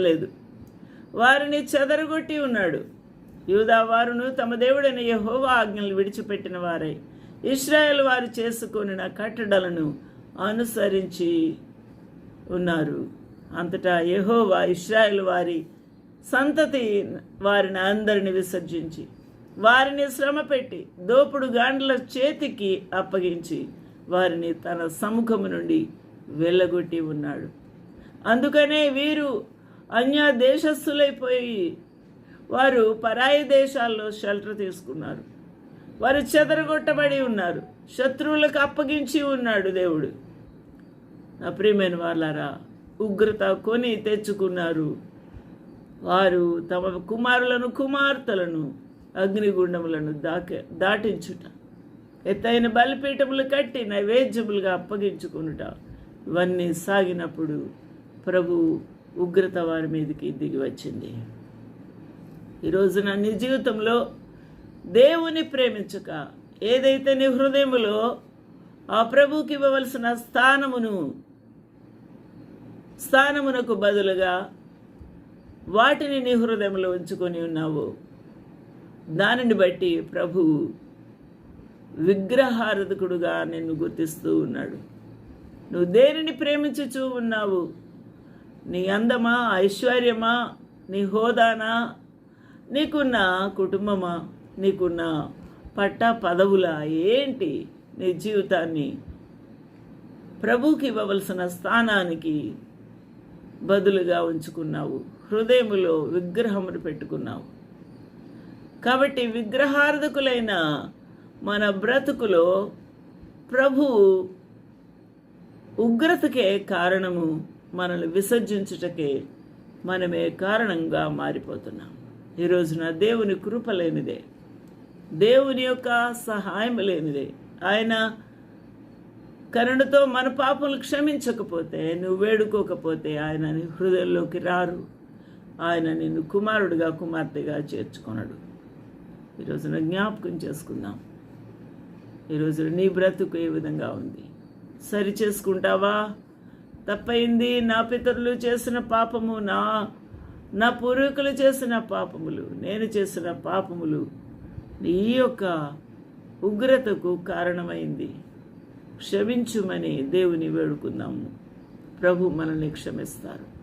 లేదు. వారిని చెదరగొట్టి ఉన్నాడు. యూదా వారును తమ దేవుడైన యహోవా ఆజ్ఞలు విడిచిపెట్టిన వారై ఇస్రాయేల్ వారు చేసుకొనిన కట్టడలను అనుసరించి ఉన్నారు. అంతటా యహోవా ఇస్రాయేల్ వారి సంతతి వారిని అందరిని విసర్జించి వారిని శ్రమ పెట్టి దోపుడు గాండ్ల చేతికి అప్పగించి వారిని తన సముఖము నుండి వెళ్ళగొట్టి ఉన్నాడు. అందుకనే వీరు అన్య దేశస్థులైపోయి వారు పరాయి దేశాల్లో షెల్టర్ తీసుకున్నారు. వారు చెదరగొట్టబడి ఉన్నారు. శత్రువులకు అప్పగించి ఉన్నాడు దేవుడు. అప్రియమైన వాళ్ళారా ఉగ్రత కొని తెచ్చుకున్నారు. వారు తమ కుమారులను కుమార్తెలను అగ్నిగుండములను దాక దాటించుట ఎత్తైన బలిపీఠములు కట్టి నైవేద్యములుగా అప్పగించుకునుట ఇవన్నీ సాగినప్పుడు ప్రభు ఉగ్రత వారి మీదకి దిగి వచ్చింది. ఈరోజు నా నీ జీవితంలో దేవుని ప్రేమించక ఏదైతే నీ హృదయములో ఆ ప్రభువుకి ఇవ్వవలసిన స్థానమును స్థానమునకు బదులుగా వాటిని నీ హృదయంలో ఉంచుకొని ఉన్నావు. దానిని బట్టి ప్రభు విగ్రహారధకుడుగా నిన్ను గుర్తిస్తూ ఉన్నాడు. నువ్వు దేనిని ప్రేమించుచూ ఉన్నావు? నీ అందమా ఐశ్వర్యమా నీ హోదానా? నీకున్న కుటుంబమా? నీకున్న పట్ట పదవుల? ఏంటి నీ జీవితాన్ని? ప్రభుకి ఇవ్వవలసిన స్థానానికి బదులుగా ఉంచుకున్నావు. హృదయములో విగ్రహమును పెట్టుకున్నావు. కాబట్టి విగ్రహార్థకులైన మన బ్రతుకులో ప్రభు ఉగ్రతకే కారణము మనల్ని విసర్జించుటకే మనమే కారణంగా మారిపోతున్నాం. ఈరోజున దేవుని కృప లేనిదే దేవుని యొక్క సహాయం లేనిదే ఆయన కరుణతో మన పాపలు క్షమించకపోతే నువ్వు వేడుకోకపోతే ఆయన నీ హృదయంలోకి రారు. ఆయన నిన్ను కుమారుడిగా కుమార్తెగా చేర్చుకొనడు. ఈరోజున జ్ఞాపకం చేసుకుందాం. ఈరోజు నీ బ్రతుకు ఏ విధంగా ఉంది? సరి చేసుకుంటావా? తప్పైంది నా పితరులు చేసిన పాపము నా. నా పూర్వీకులు చేసిన పాపములు నేను చేసిన పాపములు నీ యొక్క ఉగ్రతకు కారణమైంది. క్షమించుమని దేవుని వేడుకుందాము ప్రభు మనల్ని క్షమిస్తారు.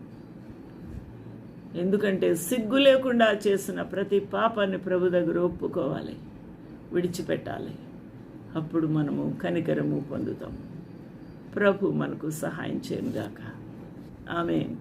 ఎందుకంటే సిగ్గు లేకుండా చేసిన ప్రతి పాపాన్ని ప్రభు దగ్గర ఒప్పుకోవాలి విడిచిపెట్టాలి. అప్పుడు మనము కనికరము పొందుతాము. ప్రభు మనకు సహాయం చేయనుగాక. ఆమె